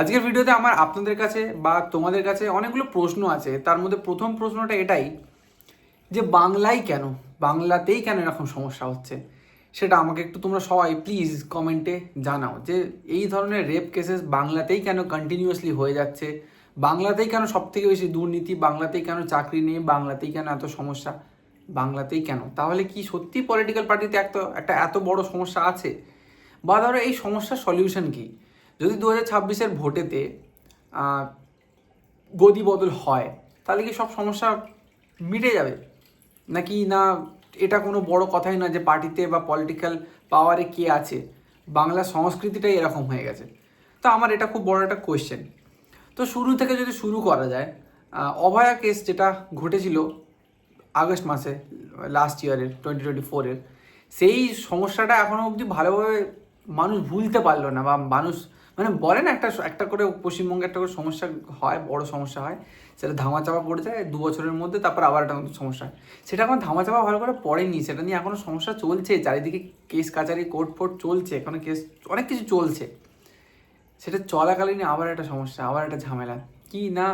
আজকের ভিডিওতে আমার আপনাদের কাছে বা তোমাদের কাছে অনেকগুলো প্রশ্ন আছে। তার মধ্যে প্রথম প্রশ্নটা এটাই যে, বাংলায় কেন? বাংলাতেই কেন এরকম সমস্যা হচ্ছে? সেটা আমাকে একটু তোমরা সবাই প্লিজ কমেন্টে জানাও যে, এই ধরনের রেপ কেসেস বাংলাতেই কেন কন্টিনিউয়াসলি হয়ে যাচ্ছে? বাংলাতেই কেন সব থেকে বেশি দুর্নীতি? বাংলাতেই কেন চাকরি নেই? বাংলাতেই কেন এত সমস্যা? বাংলাতেই কেন? তাহলে কি সত্যি পলিটিক্যাল পার্টিতে একটা একটা এত বড় সমস্যা আছে? বা ধরো এই সমস্যার সলিউশন কি? যদি দু হাজার ছাব্বিশের ভোটেতে গদি বদল হয়, তাহলে কি সব সমস্যা মিটে যাবে? নাকি না, এটা কোনো বড় কথাই না যে পার্টিতে বা পলিটিক্যাল পাওয়ারে কে আছে? বাংলা সংস্কৃতিটাই এরকম হয়ে গেছে। তো আমার এটা খুব বড় একটা কোয়েশ্চেন তো শুরু থেকে যদি শুরু করা যায় অভয়া কেস যেটা ঘটেছিল আগস্ট মাসে লাস্ট ইয়ারের টোয়েন্টি টোয়েন্টি ফোরের সেই সমস্যাটা এখনও অবধি ভালোভাবে মানুষ ভুলতে পারল না বা মানুষ মানে বলে না একটা একটা করে পশ্চিমবঙ্গে একটা করে সমস্যা হয়, বড় সমস্যা হয়, সেটা ধামাচাপা পড়ে যায়, দু বছরের মধ্যে তারপর আবার একটা সমস্যা হয়। সেটা এখন ধামাচাপা ভালো করে পড়েনি, সেটা নিয়ে এখনও সমস্যা চলছে, চারিদিকে কেস কাচারি কোর্ট ফোর্ট চলছে, এখনও কেস অনেক কিছু চলছে। সেটা চলাকালীন আবার একটা সমস্যা, আবার একটা ঝামেলা। কি না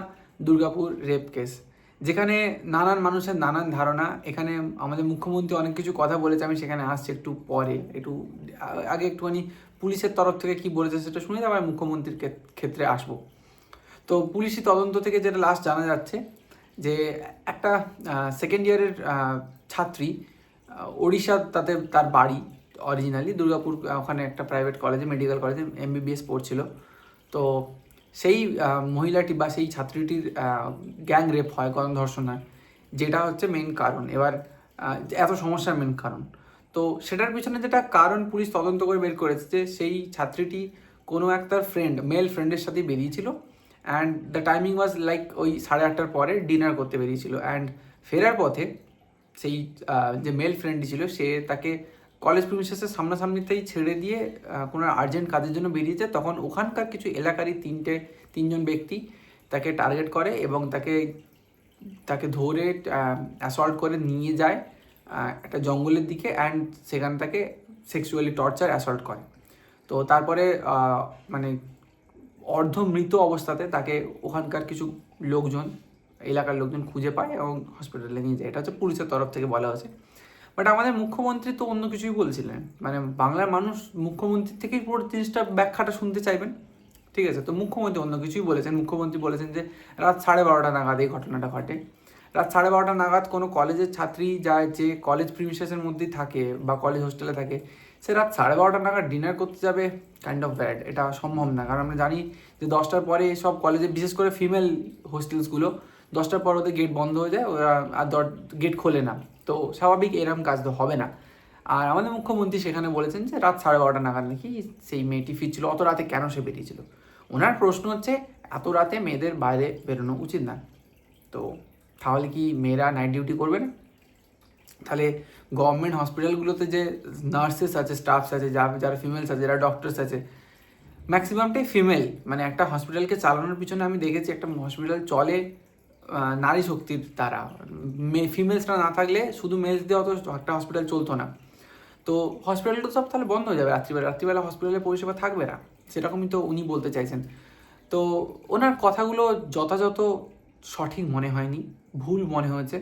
দুর্গাপুর রেপ কেস যেখানে নানান মানুষের নানান ধারণা, এখানে আমাদের মুখ্যমন্ত্রী অনেক কিছু কথা বলেছে, আমি সেখানে আসছি একটু পরে, একটু আগে একটুখানি পুলিশের তরফ থেকে কি বলেছে সেটা শুনে তারপর মুখ্যমন্ত্রীর ক্ষেত- ক্ষেত্রে আসব। তো পুলিশি তদন্ত থেকে যেটা লাস্ট জানা যাচ্ছে, যে একটা সেকেন্ড ইয়ারের ছাত্রী ওড়িশা তাতে তার বাড়ি অরিজিনালি দুর্গাপুর ওখানে একটা প্রাইভেট কলেজে মেডিকেল কলেজে এমবিবিএস পড়ছিল। তো সেই মহিলাটি বা সেই ছাত্রীটির গ্যাং রেপ হয় গণধর্ষণ হয় যেটা হচ্ছে মেন কারণ। এবার এত সমস্যার মেন কারণ। তো সেটার পিছনে যেটা কারণ পুলিশ তদন্ত করে বের করেছে যে সেই ছাত্রীটি কোনো একটা ফ্রেন্ড মেল ফ্রেন্ডের সাথে বেরিয়েছিল। And the timing was like ওই সাড়ে আটটার পরে ডিনার করতে বেরিয়েছিল। অ্যান্ড ফেরার পথে সেই যে মেল ফ্রেন্ডটি ছিল, সে তাকে কলেজ প্রিমিসেসের সামনাসামনিতেই ছেড়ে দিয়ে কোনো আর্জেন্ট কাজের জন্য বেরিয়েছে, তখন ওখানকার কিছু এলাকারই তিনটে, তিনজন ব্যক্তি তাকে টার্গেট করে এবং তাকে তাকে ধরে অ্যাসল্ট করে নিয়ে যায় একটা জঙ্গলের দিকে অ্যান্ড সেখান তাকে সেক্সুয়ালি টর্চার অ্যাসল্ট করে। তো তারপরে মানে অর্ধমৃত অবস্থাতে তাকে ওখানকার কিছু লোকজন, এলাকার লোকজন খুঁজে পায় এবং হসপিটালে নিয়ে যায়। এটা হচ্ছে পুলিশের তরফ থেকে বলা হয়েছে। বাট আমাদের মুখ্যমন্ত্রী তো অন্য কিছুই বলছিলেন। মানে বাংলার মানুষ মুখ্যমন্ত্রীর থেকেই পুরো জিনিসটা ব্যাখ্যাটা শুনতে চাইবেন? ঠিক আছে, তো মুখ্যমন্ত্রী অন্য কিছুই বলেছেন। মুখ্যমন্ত্রী বলেছেন যে রাত সাড়ে বারোটা নাগাদ এই ঘটনাটা ঘটে। রাত সাড়ে বারোটা নাগাদ কোনো কলেজের ছাত্রী যায় যে কলেজ প্রিমিসেসের মধ্যেই থাকে বা কলেজ হোস্টেলে থাকে, সে রাত সাড়ে বারোটা নাগাদ ডিনার করতে যাবে কাইন্ড অফ ব্যাড এটা সম্ভব না। কারণ আমরা জানি যে দশটার পরে সব কলেজে, বিশেষ করে ফিমেল হোস্টেলসগুলো দশটার পর ওদের গেট বন্ধ হয়ে যায়, ওরা আর গেট খোলে না। তো স্বাভাবিক এরকম কাজ তো হবে না। আর আমাদের মুখ্যমন্ত্রী সেখানে বলেছেন যে রাত সাড়ে বারোটা নাগাদ নাকি সেই মেয়েটি ফিরছিল, অত রাতে কেন সে বেরিয়েছিল? ওনার প্রশ্ন হচ্ছে, এত রাতে মেয়েদের বাইরে বেরোনো উচিত না। তো তাহলে কি মেয়েরা নাইট ডিউটি করবে না? তাহলে গভর্নমেন্ট হসপিটালগুলোতে যে নার্সেস আছে স্টাফস আছে, যা, যারা ফিমেলস আছে, যারা ডক্টরস আছে ম্যাক্সিমামটাই ফিমেল মানে একটা হসপিটালকে চালানোর পিছনে আমি দেখেছি, একটা হসপিটাল চলে নারী শক্তির দ্বারা। ফিমেলসরা না থাকলে শুধু মেলস দিয়ে অত একটা হসপিটাল চলতো না। তো হসপিটালটা সব তাহলে বন্ধ হয়ে যাবে রাত্রিবেলা। রাত্রিবেলা হসপিটালে পরিষেবা থাকবে না। সেরকমই তো উনি বলতে চাইছেন। তো ওনার কথাগুলো যথাযথ সঠিক মনে হয়নি, ভুল মনে হয়েছে।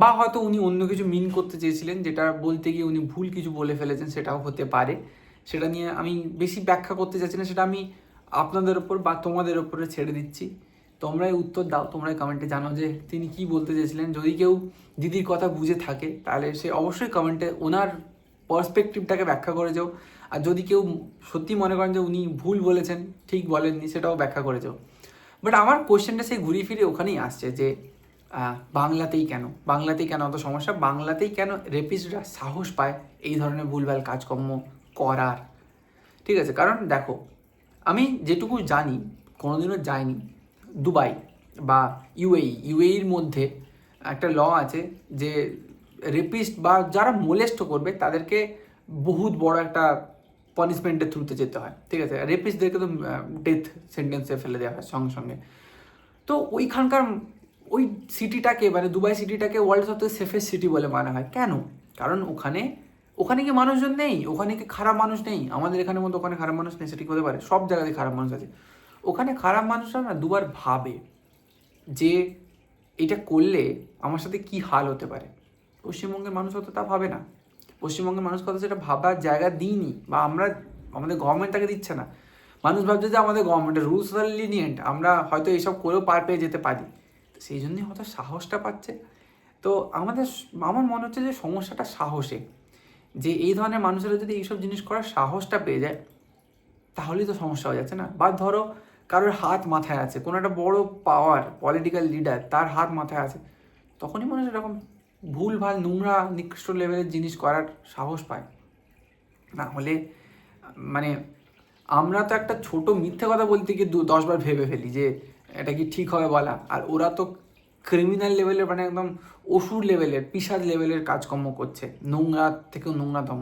বা হয়তো উনি অন্য কিছু মিন করতে চেয়েছিলেন, যেটা বলতে গিয়ে উনি ভুল কিছু বলে ফেলেছেন, সেটাও হতে পারে। সেটা নিয়ে আমি বেশি ব্যাখ্যা করতে চাইছি না, সেটা আমি আপনাদের ওপর বা তোমাদের ওপরে ছেড়ে দিচ্ছি। তোমরাই উত্তর দাও, তোমরাই কমেন্টে জানো যে তিনি কি বলতে চেয়েছিলেন। যদি কেউ দিদির কথা বুঝে থাকে, তাহলে সে অবশ্যই কমেন্টে ওনার পার্সপেক্টিভটাকে ব্যাখ্যা করে যাও। আর যদি কেউ সত্যি মনে করেন যে উনি ভুল বলেছেন, ঠিক বলেননি, সেটাও ব্যাখ্যা করে যাও। বাট আমার কোশ্চেনটা সেই ঘুরিয়ে ফিরে ওখানেই আসছে যে বাংলাতেই কেন? বাংলাতেই কেন? অত সমস্যা? বাংলাতেই কেন রেপিস্টরা সাহস পায় এই ধরনের ভুলভাল কাজকর্ম করার? ঠিক আছে? কারণ দেখো, আমি যেটুকু জানি, কোনোদিনও যাইনি দুবাই বা ইউএই, ইউএইর মধ্যে একটা ল আছে যে রেপিস্ট বা যারা মোলেস্ট করবে তাদেরকে বহুত বড় একটা পানিশমেন্টের থ্রুতে যেতে হয়। ঠিক আছে? রেপিস্টদেরকে তো ডেথ সেন্টেন্সে ফেলে দেওয়া হয় সঙ্গে সঙ্গে। তো ওইখানকার ওই সিটিটাকে মানে দুবাই সিটিটাকে ওয়ার্ল্ড সবথেকে সেফেস্ট সিটি বলে মানা হয়। কেন? কারণ ওখানে ওখানে কি মানুষজন নেই? ওখানে কি খারাপ মানুষ নেই? আমাদের এখানের মতো ওখানে খারাপ মানুষ নেই সেটি হতে পারে। সব জায়গাতে খারাপ মানুষ আছে। ওখানে খারাপ মানুষরা না দুবার ভাবে যে এটা করলে আমার সাথে কি হাল হতে পারে। পশ্চিমবঙ্গের মানুষ হয়তো তা ভাবে না। পশ্চিমবঙ্গের মানুষ কথা সেটা ভাবার জায়গা দিইনি বা আমরা, আমাদের গভর্নমেন্ট তাকে দিচ্ছে না। মানুষ ভাবছে যে আমাদের গভর্নমেন্টের রুলস আর লিনিয়েন্ট আমরা হয়তো এইসব করেও পার পেয়ে যেতে পারি। সেই জন্যই হয়তো সাহসটা পাচ্ছে। তো আমাদের আমার মনে হচ্ছে যে সমস্যাটা সাহসে। যে এই ধরনের মানুষেরা যদি এইসব জিনিস করার সাহসটা পেয়ে যায়, তাহলেই তো সমস্যা হয়ে যাচ্ছে না। বা ধরো কারোর হাত মাথায় আছে, কোনো একটা বড় পাওয়ার পলিটিক্যাল লিডার তার হাত মাথায় আছে, তখনই মানুষ এরকম ভুল ভালো নোংরা, নিকৃষ্ট লেভেলের জিনিস করার সাহস পায়। না হলে মানে আমরা তো একটা ছোট মিথ্যে কথা বলতে গিয়ে দশবার ভেবে ফেলি যে এটা কি ঠিক হবে বলা। আর ওরা তো ক্রিমিনাল লেভেলের মানে একদম অসুর লেভেলের পিসাদ লেভেলের কাজকর্ম করছে, নোংরা, থেকেও নোংরাতম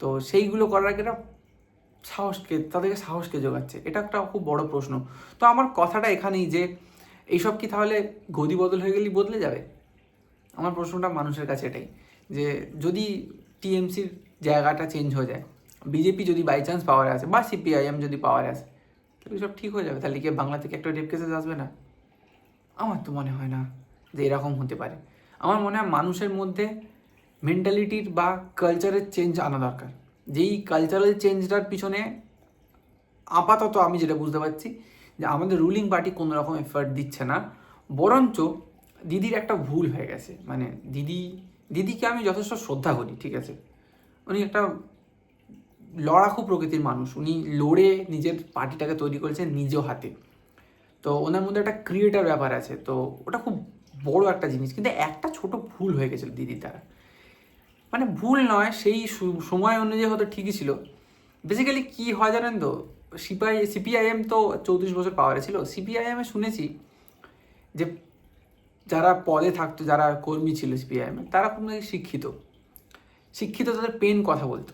তো সেইগুলো করার আগে সাহসকে তাদেরকে সাহসকে যোগাচ্ছে এটা একটা খুব বড় প্রশ্ন। তো আমার কথাটা এখানেই যে, এইসব কি তাহলে গদি বদল হয়ে গেলেই বদলে যাবে? আমার প্রশ্নটা মানুষের কাছে এটাই, যে যদি টিএমসির জায়গাটা চেঞ্জ হয়ে যায় বিজেপি যদি বাই চান্স পাওয়ারে আসে, বা সিপিআইএম যদি পাওয়ারে আসে, তাহলে সব ঠিক হয়ে যাবে। তাহলে কি বাংলা থেকে একটা রেপ কেসেস আসবে না? আমার তো মনে হয় না যে এরকম হতে পারে। আমার মনে হয় মানুষের মধ্যে মেন্টালিটির বা কালচারের চেঞ্জ আনা দরকার। যেই কালচারাল চেঞ্জটার পিছনে আপাতত আমি যেটা বুঝতে পারছি যে আমাদের রুলিং পার্টি কোনো রকম এফার্ট দিচ্ছে না। বরঞ্চ দিদির একটা ভুল হয়ে গেছে। মানে দিদি, দিদিকে আমি যথেষ্ট শ্রদ্ধা করি, ঠিক আছে? উনি একটা লড়াকু প্রকৃতির মানুষ। উনি লড়ে নিজের পার্টিটাকে তৈরি করেছেন নিজ হাতে। তো ওনার মধ্যে একটা ক্রিয়েটার ব্যাপার আছে। তো ওটা খুব বড় একটা জিনিস। কিন্তু একটা ছোট ভুল হয়ে গেছিল দিদির দ্বারা। মানে ভুল নয়, সেই সময় অনুযায়ী হয়তো ঠিকই ছিল। বেসিক্যালি কি হয় জানেন তো? সিপিআই সিপিআইএম তো চৌত্রিশ বছর পাওয়ারে ছিল। সিপিআইএমে শুনেছি যে যারা পদে থাকতো, যারা কর্মী ছিল সিপিআইএমে তারা খুব নাকি শিক্ষিত। শিক্ষিত তাদের পেন কথা বলতো।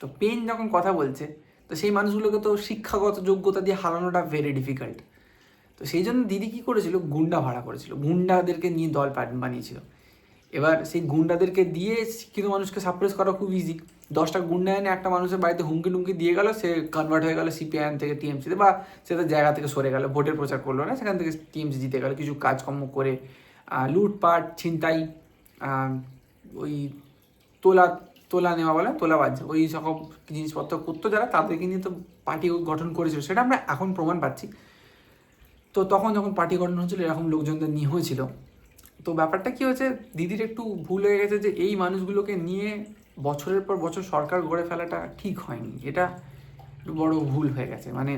তো পেন যখন কথা বলছে, তো সেই মানুষগুলোকে তো শিক্ষাগত যোগ্যতা দিয়ে হারানোটা ভেরি ডিফিকাল্ট তো সেই জন্য দিদি কী করেছিল? গুন্ডা ভাড়া করেছিল। গুন্ডাদেরকে নিয়ে দল বানিয়েছিল। এবার সেই গুন্ডাদেরকে দিয়ে শিক্ষিত মানুষকে সাপ্রেস করা খুব ইজি দশটা গুন্ডা এনে একটা মানুষের বাড়িতে হুমকি টুমকি দিয়ে গেল, সে কনভার্ট হয়ে গেল সিপিআইএম থেকে টিএমসিতে বা সে তার জায়গা থেকে সরে গেল, ভোটের প্রচার করল না, সেখান থেকে টিএমসি জিতে গেল। কিছু কাজকর্ম করে লুটপাট, ছিনতাই ওই তোলা তোলা নেওয়া বলে তোলাবাজ ওই সকল জিনিসপত্র করতো যারা, তাদেরকে নিয়ে তো পার্টি গঠন করেছিল, সেটা আমরা এখন প্রমাণ পাচ্ছি। তো তখন যখন পার্টি গঠন হচ্ছিল, এরকম লোকজনদের নিয়ে হয়েছিল। তো ব্যাপারটা কি হয়েছে? দিদির একটু ভুল হয়ে গেছে যে এই মানুষগুলোকে নিয়ে বছরের পর বছর সরকার গড়ে ফেলাটা ঠিক হয়নি। এটা একটু বড় ভুল হয়ে গেছে। মানে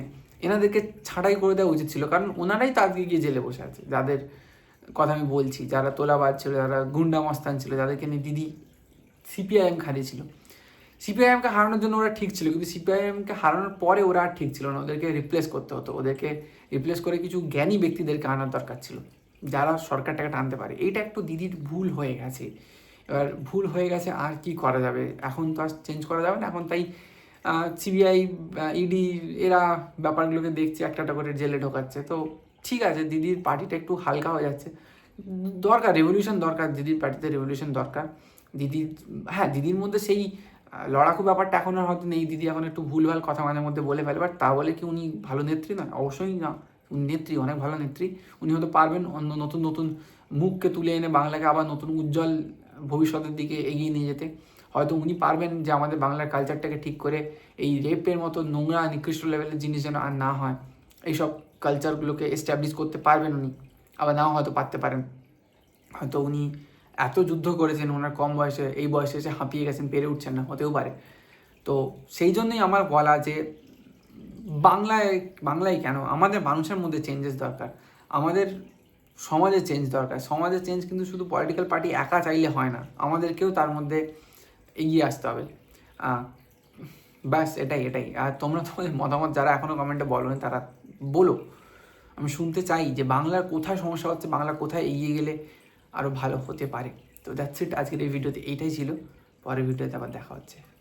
এনাদেরকে ছাঁটাই করে দেওয়া উচিত ছিল। কারণ ওনারাই তো আজকে গিয়ে জেলে বসে আছে। যাদের কথা আমি বলছি, যারা তোলাবাজ ছিল, যারা গুন্ডা মস্তান ছিল, যাদেরকে নিয়ে দিদি সিপিআইএম হারিয়েছিল সিপিআইএমকে হারানোর জন্য ওরা ঠিক ছিল, কিন্তু সিপিআইএমকে হারানোর পরে ওরা আর ঠিক ছিল না। ওদেরকে রিপ্লেস করতে হতো। ওদেরকে রিপ্লেস করে কিছু জ্ঞানী ব্যক্তিদেরকে আনার দরকার ছিল। যারা সরকার সরকারটাকে টানতে পারে। এইটা একটু দিদির ভুল হয়ে গেছে। এবার ভুল হয়ে গেছে, আর কি করা যাবে? এখন তো আর চেঞ্জ করা যাবে না। এখন তাই সিবিআই ইডি এরা ব্যাপারগুলোকে দেখছে, একটা একটা করে জেলে ঢোকাচ্ছে। তো ঠিক আছে, দিদির পার্টিটা একটু হালকা হয়ে যাচ্ছে। দরকার রেভলিউশন দরকার, দিদির পার্টিতে রেভলিউশন দরকার। দিদির হ্যাঁ দিদির মধ্যে সেই লড়াকু ব্যাপারটা এখন আর হয়তো নেই। দিদি এখন একটু ভুলভাল কথা মাঝে মধ্যে বলে ফেলে বাট তা বলে কি উনি ভালো নেত্রী নয়? অবশ্যই না। উনি নেত্রী, অনেক ভালো নেত্রী। উনি হয়তো পারবেন অন্য নতুন নতুন মুখকে তুলে এনে বাংলাকে আবার নতুন উজ্জ্বল ভবিষ্যতের দিকে এগিয়ে নিয়ে যেতে। হয়তো উনি পারবেন যে আমাদের বাংলার কালচারটাকে ঠিক করে এই রেপের মতো নোংরা, নিকৃষ্ট লেভেলের জিনিস যেন আর না হয়। এইসব কালচারগুলোকে এস্টাবলিশ করতে পারবেন উনি। আবার নাও হয়তো পারতে পারেন। হয়তো উনি এত যুদ্ধ করেছেন, ওনার কম বয়সে, এই বয়সে এসে হাঁপিয়ে গেছেন, পেরে উঠছেন না, হতেও পারে। তো সেই জন্যই আমার বলা যে বাংলায় বাংলায় কেন? আমাদের মানুষের মধ্যে চেঞ্জেস দরকার। আমাদের সমাজে চেঞ্জ দরকার। সমাজে চেঞ্জ কিন্তু শুধু পলিটিক্যাল পার্টি একা চাইলে হয় না। আমাদেরকেও তার মধ্যে এগিয়ে আসতে হবে। ব্যাস, এটাই এটাই। আর তোমরা তোমাদের মতামত যারা এখনও কমেন্টে বলোনি, তারা বলো। আমি শুনতে চাই যে বাংলার কোথায় সমস্যা হচ্ছে, বাংলা কোথায় এগিয়ে গেলে আরও ভালো হতে পারে। তো দ্যাটস ইট আজকের এই ভিডিওতে এইটাই ছিল। পরের ভিডিওতে আবার দেখা হচ্ছে।